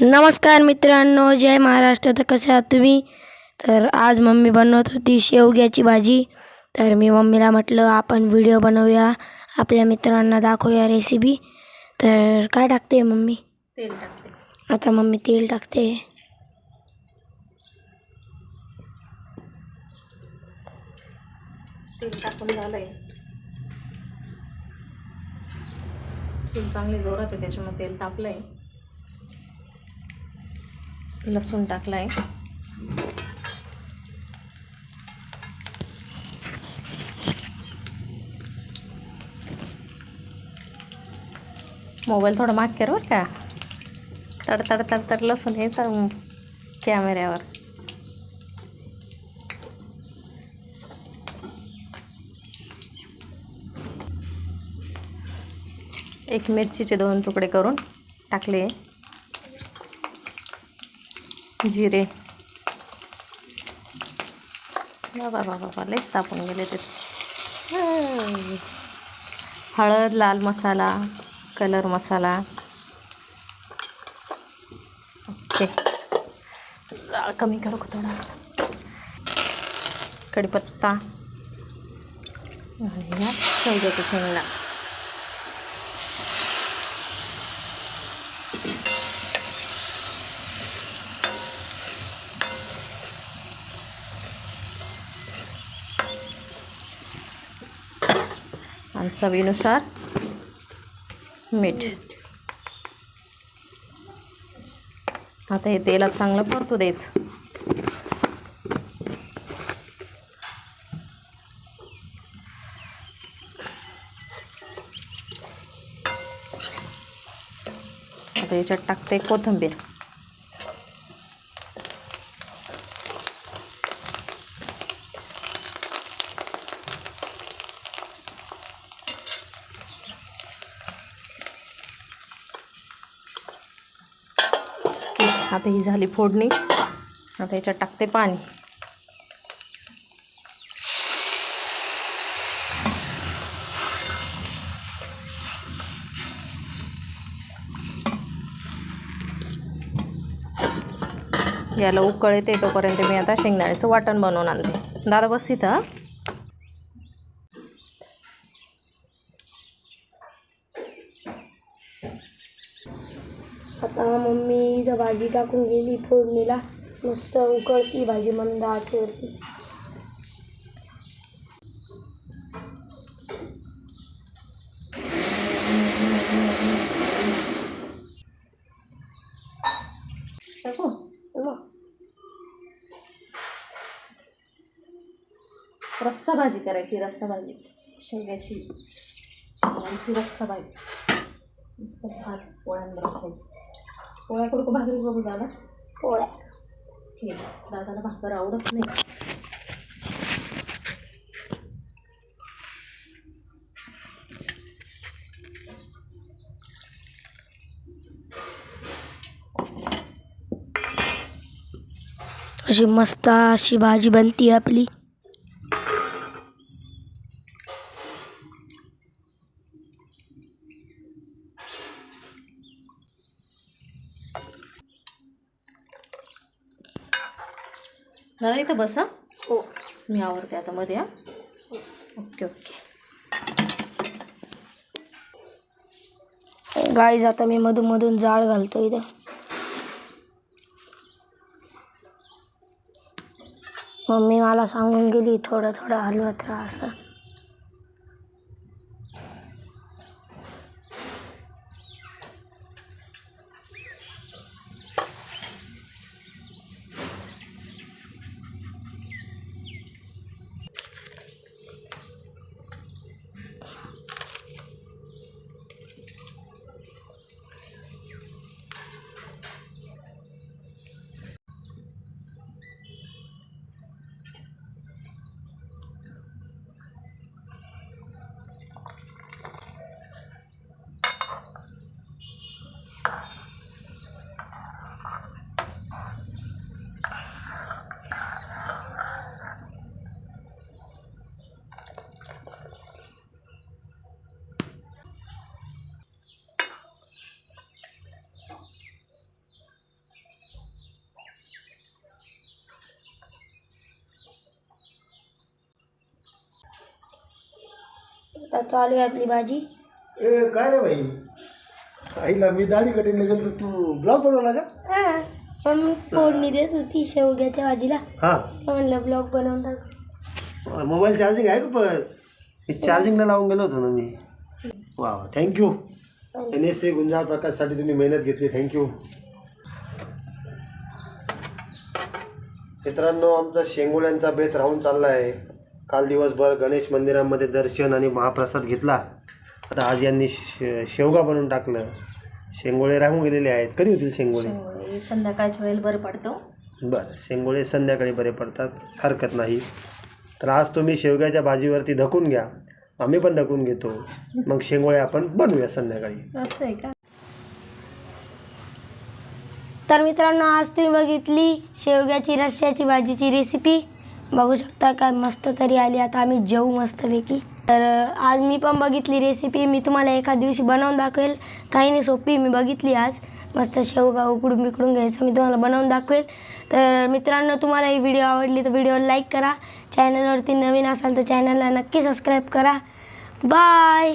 नमस्कार मित्रांनो जय महाराष्ट्र. तर कसे आहात तुम्ही? तर आज मम्मी बनवत होती शेवग्याची भाजी. तर मी मम्मीला म्हटलं आपण व्हिडिओ बनवूया. आपल्या मित्रांना दाखवूया रेसिपी तर काय टाकते मम्मी? तेल टाकते. आता मम्मी तेल टाकते. तेल टाकून झालंय. चांगली जोरात आहे त्याच्यामुळे तेल तापलंय. लसूण टाकलाय. मोबाईल थोडा माग कर बरं का. तड तड तड तड लसूण येतं कॅमेऱ्यावर एक मिरचीचे दोन तुकडे करून टाकले. जिरे. बाबा बाबा बाबा लईच तापून गेले ते. हळद लाल मसाला कलर मसाला. ओके. जाळ कमी करू का थोडा? कढीपत्ता. आणि शेवग्याच्या आणि चवीनुसार मीठ. आता हे तेलात चांगलं परतू द्यायचं. आता याच्यात टाकते कोथिंबीर. आता ही झाली फोडणी. आता याच्यात टाकते पाणी. याला उकळ येते तोपर्यंत मी आता शेंगदाण्याचं वाटण बनवून आणते. दादा बस इथं आता मम्मी जर भाजी टाकून गेली फोडणीला. मस्त उकळती भाजी मंद आचेवरती. मग रस्सा भाजी करायची रस्सा भाजी. शेवग्याची. रस्सा भाजी. भात पोळ्यांबरोबर खायचं. पोळ्या करू का भाकरी बघू दादा. पोळ्या. हे दादाला भाकर आवडत नाही. अशी मस्त अशी भाजी बनती आपली. दादा इथं बसा. हो. मी आवडते आता मध्ये हा. Okay okay. गाईज आता मी मधून मधून जाळ घालतो इथं. मम्मी मला सांगून गेली थोडं थोडं हलवत राहा असं चालू आहे आपली भाजी. ए काय रे भाई आईला मी दाढी कटिंग गेलो तर तू ब्लॉग बनवला का? हां मम्मी फोडणी देत होती शेवग्याच्या भाजीला. हा. म्हणलं ब्लॉग बनवून टाक. मोबाईल चार्जिंग आहे का पण? मी चार्जिंगला लावून गेलो होतो ना मी. वा वा thank you N S T Gunjal प्रकाशसाठी तुम्ही मेहनत घेतली थँक्यू मित्रांनो आमचा शेंगोळ्यांचा बेत राहून चालला आहे काल दिवसभर गणेश मंदिरामध्ये दर्शन आणि महाप्रसाद घेतला. आता आज यांनी शे शेवगा बनवून टाकलं. शेंगोळे राहून गेलेले आहेत. कधी होतील शेंगोळे? संध्याकाळच्या वेळेला बरं पडतं. बरं शेंगोळे संध्याकाळी बरे पडतात. हरकत नाही. तर आज तुम्ही शेवग्याच्या भाजीवरती धकून घ्या. आम्ही पण धकून घेतो. मग शेंगोळे आपण बनवूया संध्याकाळी. असं आहे का? तर मित्रांनो आज तुम्ही बघितली शेवग्याची रश्श्याची भाजीची रेसिपी बघू शकता काय मस्त तरी आली. आता आम्ही जेऊ मस्तपैकी. तर आज मी पण बघितली रेसिपी मी तुम्हाला एका दिवशी बनवून दाखवेल. काही नाही सोपी मी बघितली आज. मस्त शेवगा उकडून बिकडून घ्यायचं. मी तुम्हाला बनवून दाखवेल. तर मित्रांनो तुम्हाला ही व्हिडिओ आवडली तर व्हिडिओला लाईक करा. चॅनलवरती नवीन असाल तर चॅनलला नक्की सबस्क्राईब करा. बाय